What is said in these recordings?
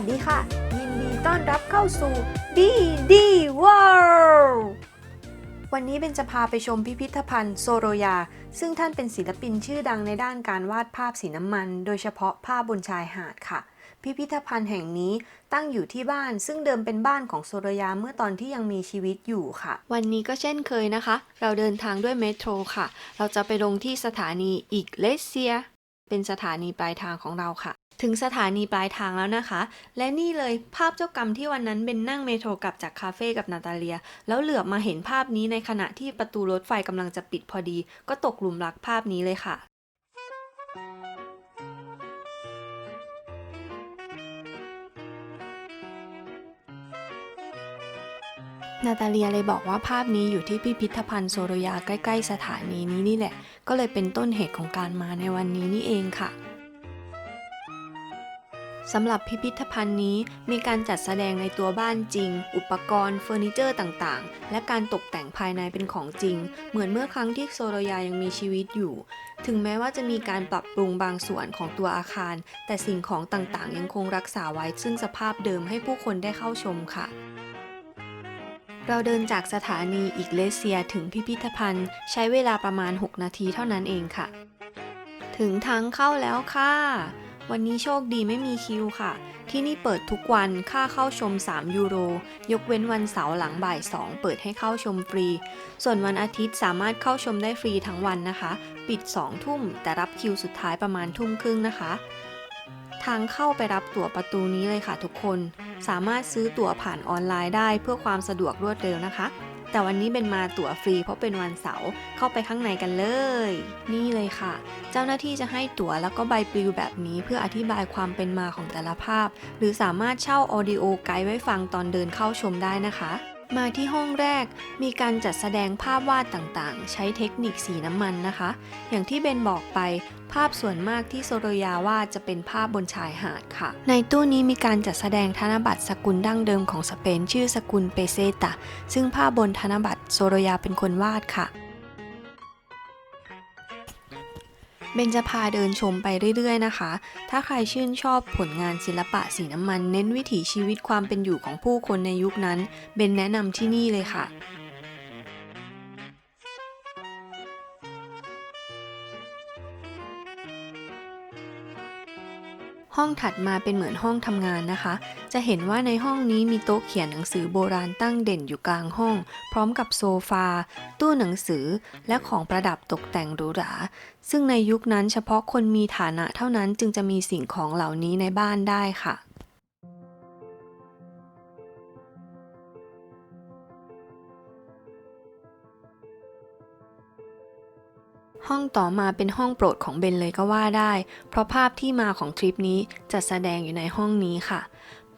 วัสดีค่ะ ยินดีต้อนรับเข้าสู่ DD World วันนี้เบนจะพาไปชมพิพิธภัณฑ์โซโรยา ซึ่งท่านเป็นศิลปินชื่อดังในด้านการวาดภาพสีน้ำมัน โดยเฉพาะภาพบนชายหาดค่ะ พิพิธภัณฑ์แห่งนี้ตั้งอยู่ที่บ้านซึ่งเดิมเป็นบ้านของโซโรยาเมื่อตอนที่ยังมีชีวิตอยู่ค่ะ วันนี้ก็เช่นเคยนะคะ เราเดินทางด้วยเมโทรค่ะ เราจะไปลงที่สถานีอีกเลเซีย เป็นสถานีปลายทางของเราค่ะ ถึงสถานีปลายทางแล้วนะคะ และนี่เลยภาพเจ้ากรรมที่วันนั้นเป็นนั่งเมโทรกลับจากคาเฟ่กับนาตาเลีย แล้วเหลือบมาเห็นภาพนี้ในขณะที่ประตูรถไฟกำลังจะปิดพอดี ก็ตกหลุมรักภาพนี้เลยค่ะนาตาเลียเลยบอกว่าภาพนี้อยู่ที่พิพิธภัณฑ์โซโรยาใกล้ ๆ สถานีนี้นี่แหละ ก็เลยเป็นต้นเหตุของการมาในวันนี้นี่เองค่ะ สำหรับพิพิธภัณฑ์นี้มีการจัดแสดงในตัวบ้านจริง อุปกรณ์เฟอร์นิเจอร์ต่างๆ และการตกแต่งภายในเป็นของจริง เหมือนเมื่อครั้งที่โซโรยายังมีชีวิตอยู่ ถึงแม้ว่าจะมีการปรับปรุงบางส่วนของตัวอาคาร แต่สิ่งของต่างๆ ยังคงรักษาไว้ซึ่งสภาพเดิมให้ผู้คนได้เข้าชมค่ะ เราเดินจากสถานีอีกเลเซียถึงพิพิธภัณฑ์ ใช้เวลาประมาณ 6 นาทีเท่านั้นเองค่ะ ถึงทางเข้าแล้วค่ะ วันนี้โชคดีไม่มีคิวค่ะ ที่นี่เปิดทุกวันค่าเข้าชม 3 ยูโร ยกเว้นวันเสาร์หลังบ่าย 2 เปิดให้เข้าชมฟรี ส่วนวันอาทิตย์สามารถเข้าชมได้ฟรีทั้งวันนะคะ ปิด 2 ทุ่ม แต่รับคิวสุดท้ายประมาณทุ่มครึ่งนะคะ ทางเข้าไปรับตั๋วประตูนี้เลยค่ะทุกคน สามารถซื้อตั๋วผ่านออนไลน์ได้เพื่อความสะดวกรวดเร็วนะคะ แต่วันนี้เป็นมาตั๋วฟรีเพราะเป็นวันเสาร์เข้าไปข้างในกันเลย นี่เลยค่ะ เจ้าหน้าที่จะให้ตั๋วแล้วก็ใบปลิวแบบนี้เพื่ออธิบายความเป็นมาของแต่ละภาพ หรือสามารถเช่าออดิโอไกด์ไว้ฟังตอนเดินเข้าชมได้นะคะ มาที่ห้องแรกมีการจัดแสดงภาพวาดต่างๆ ใช้เทคนิคสีน้ำมันนะคะ อย่างที่เบนบอกไป ภาพส่วนมากที่โซโรยาวาดจะเป็นภาพบนชายหาดค่ะ ในตู้นี้มีการจัดแสดงธนบัตรสกุลดั้งเดิมของสเปน ชื่อสกุลเปเซตาซึ่งภาพบนธนบัตรโซโรยาเป็นคนวาดค่ะ เบนจะพาเดินชมไปเรื่อยๆนะคะ ถ้าใครชื่นชอบผลงานศิลปะสีน้ำมัน เน้นวิถีชีวิตความเป็นอยู่ของผู้คนในยุคนั้น เบนแนะนำที่นี่เลยค่ะ ห้องถัดมาเป็นเหมือนห้องทำงานนะคะ จะเห็นว่าในห้องนี้มีโต๊ะเขียนหนังสือโบราณตั้งเด่นอยู่กลางห้อง พร้อมกับโซฟา ตู้หนังสือ และของประดับตกแต่งหรูหรา ซึ่งในยุคนั้นเฉพาะคนมีฐานะเท่านั้นจึงจะมีสิ่งของเหล่านี้ในบ้านได้ค่ะ ห้องต่อมาเป็นห้องโปรดของเบนเลยก็ว่าได้ เพราะภาพที่มาของทริปนี้จะแสดงอยู่ในห้องนี้ค่ะ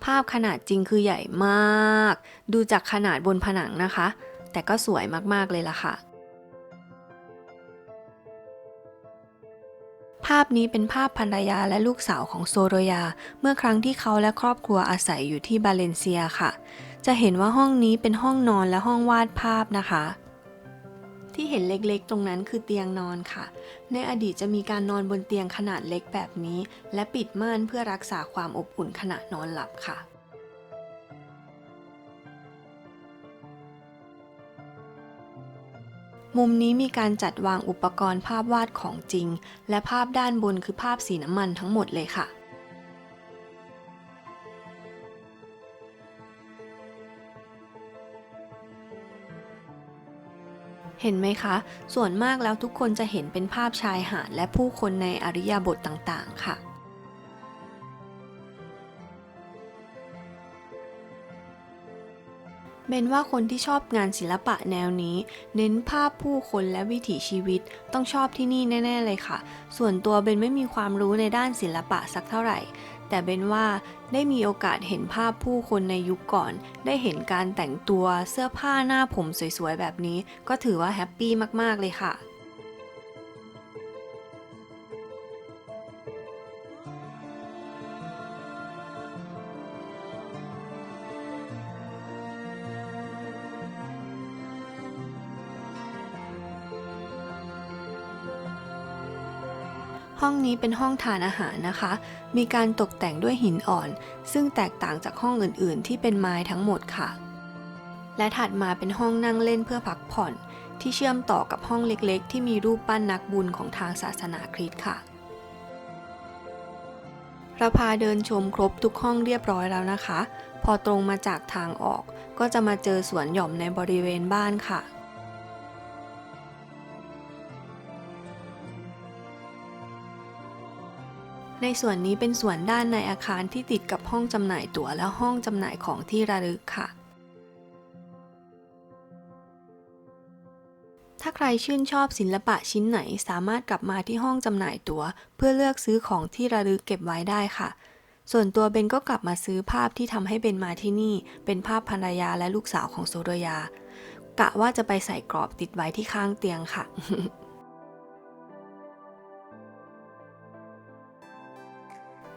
ภาพขนาดจริงคือใหญ่มาก ดูจากขนาดบนผนังนะคะ แต่ก็สวยมากๆเลยล่ะค่ะ ภาพนี้เป็นภาพภรรยาและลูกสาวของโซโรยา เมื่อครั้งที่เขาและครอบครัวอาศัยอยู่ที่บาเลนเซียค่ะ จะเห็นว่าห้องนี้เป็นห้องนอนและห้องวาดภาพนะคะ ที่เห็นเล็กๆ ตรงนั้นคือเตียงนอนค่ะ ในอดีตจะมีการนอนบนเตียงขนาดเล็กแบบนี้ และปิดม่านเพื่อรักษาความอบอุ่นขณะนอนหลับค่ะมุมนี้มีการจัดวางอุปกรณ์ภาพวาดของจริง และภาพด้านบนคือภาพสีน้ำมันทั้งหมดเลยค่ะ เห็นไหมคะ ส่วนมากแล้วทุกคนจะเห็นเป็นภาพชายหาดและผู้คนในอริยบทต่างๆ ค่ะเบนว่าคนที่ชอบงานศิลปะแนวนี้ เน้นภาพผู้คนและวิถีชีวิตต้องชอบที่นี่แน่ ๆ เลยค่ะ ส่วนตัวเบนไม่มีความรู้ในด้านศิลปะสักเท่าไหร่ แต่เบนว่าได้มีโอกาสเห็นภาพผู้คนในยุคก่อน ได้เห็นการแต่งตัวเสื้อผ้าหน้าผมสวยๆแบบนี้ ก็ถือว่าแฮปปี้มากๆเลยค่ะ ห้องนี้เป็นห้องทานอาหารนะคะ มีการตกแต่งด้วยหินอ่อน ซึ่งแตกต่างจากห้องอื่นๆ ที่เป็นไม้ทั้งหมดค่ะ และถัดมาเป็นห้องนั่งเล่นเพื่อพักผ่อน ที่เชื่อมต่อกับห้องเล็กๆ ที่มีรูปปั้นนักบุญของทางศาสนาคริสต์ค่ะเราพาเดินชมครบทุกห้องเรียบร้อยแล้วนะคะ พอตรงมาจากทางออกก็จะมาเจอสวนหย่อมในบริเวณบ้านค่ะ ในส่วนนี้เป็นส่วนด้านในอาคารที่ติดกับห้องจำหน่ายตั๋วและห้องจำหน่ายของที่ระลึกค่ะ ถ้าใครชื่นชอบศิลปะชิ้นไหนสามารถกลับมาที่ห้องจำหน่ายตั๋ว เพื่อเลือกซื้อของที่ระลึกเก็บไว้ได้ค่ะ ส่วนตัวเบนก็กลับมาซื้อภาพที่ทำให้เบนมาที่นี่ เป็นภาพภรรยาและลูกสาวของโซโดยากะว่าจะไปใส่กรอบติดไว้ที่ข้างเตียงค่ะ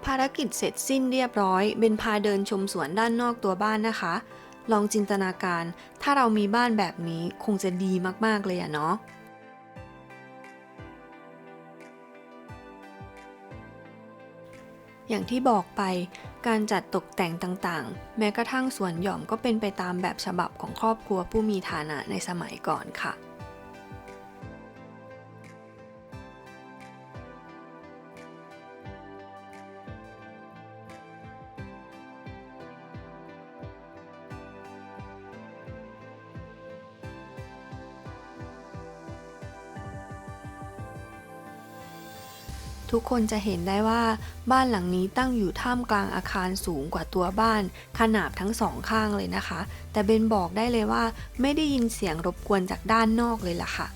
ภารกิจเสร็จสิ้นเรียบร้อยเบนพาเดินชมสวนด้านนอกตัวบ้านนะคะ ลองจินตนาการ ถ้าเรามีบ้านแบบนี้คงจะดีมากๆเลยอะเนาะอย่างที่บอกไป การจัดตกแต่งต่างๆ แม้กระทั่งสวนหย่อมก็เป็นไปตามแบบฉบับของครอบครัวผู้มีฐานะในสมัยก่อนค่ะ ทุกคนจะเห็นได้ว่าบ้านหลังนี้ตั้งอยู่ท่ามกลางอาคารสูงกว่าตัวบ้าน ขนาบทั้งสองข้างเลยนะคะ แต่เบนบอกได้เลยว่าไม่ได้ยินเสียงรบกวนจากด้านนอกเลยล่ะค่ะ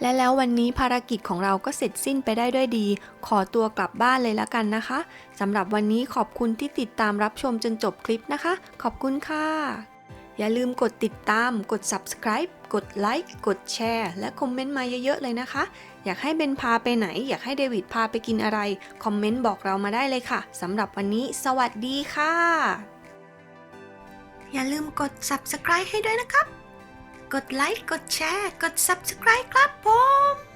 และแล้ววันนี้ภารกิจของเราก็เสร็จสิ้นไปได้ด้วยดี ขอตัวกลับบ้านเลยละกันนะคะสำหรับวันนี้ขอบคุณที่ติดตามรับชมจนจบคลิปนะคะ ขอบคุณค่ะ อย่าลืมกดติดตาม กด subscribe กดไลค์ กดแชร์ และคอมเมนต์มาเยอะๆเลยนะคะ อยากให้เบนพาไปไหน อยากให้เดวิดพาไปกินอะไร คอมเมนต์บอกเรามาได้เลยค่ะสำหรับวันนี้ สวัสดีค่ะ อย่าลืมกด subscribe ให้ด้วยนะครับ กดไลค์ กดแชร์ กด subscribe ครับผม